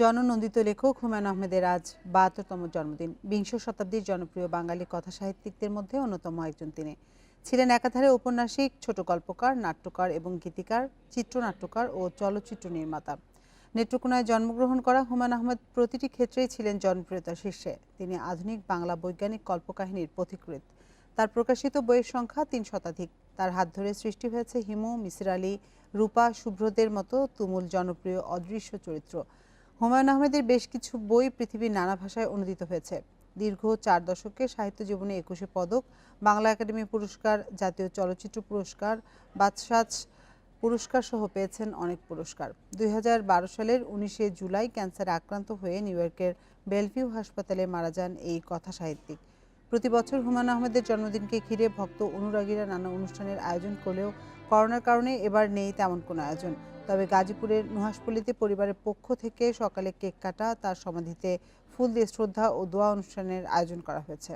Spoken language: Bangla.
জননন্দিত লেখক হুমায়ুন আহমেদের আজ বাহাত্তরতম জন্মদিন। বিংশ শতাব্দীর জনপ্রিয় বাঙালি কথা সাহিত্যিকদের মধ্যে অন্যতম একজন তিনি। ছিলেন একাধারে ঔপন্যাসিক, ছোট গল্পকার, নাট্যকার এবং গীতিকার, চিত্রনাট্যকার ও চলচ্চিত্র নির্মাতা। নেত্রকোনায় জন্মগ্রহণ করা হুমায়ুন আহমেদ প্রতিটি ক্ষেত্রেই ছিলেন জনপ্রিয়তার শীর্ষে। তিনি আধুনিক বাংলা বৈজ্ঞানিক কল্পকাহিনীর পথিকৃৎ। তার প্রকাশিত বইয়ের সংখ্যা তিন শতাধিক। তার হাত ধরে সৃষ্টি হয়েছে হিমু, মিসির আলী, রূপা শুভ্রদের মতো তুমুল জনপ্রিয় অদৃশ্য চরিত্র। হুমায়ুন আহমেদের বেশ কিছু বই পৃথিবীর নানা ভাষায় অনুদিত হয়েছে। দীর্ঘ চার দশকে সাহিত্য জীবনে একুশে পদক, বাংলা একাডেমি পুরস্কার, জাতীয় চলচ্চিত্র পুরস্কার বাদশাজ পুরস্কার সহ পেয়েছেন অনেক পুরস্কার। দুই হাজার বারো সালের উনিশে জুলাই ক্যান্সারে আক্রান্ত হয়ে নিউ ইয়র্কের বেলভিউ হাসপাতালে মারা যান এই কথা সাহিত্যিক প্রতি বছর হুমায়ুন আহমেদের জন্মদিনকে ঘিরে ভক্ত অনুরাগীরা নানা অনুষ্ঠানের আয়োজন করলেও করোনার কারণে এবার নেই তেমন কোনো আয়োজন। তবে গাজীপুরের নুহাসপল্লিতে পরিবারের পক্ষ থেকে সকালে কেক কাটা, তার সমাধিতে ফুল দিয়ে শ্রদ্ধা ও দোয়া অনুষ্ঠানের আয়োজন করা হয়েছে।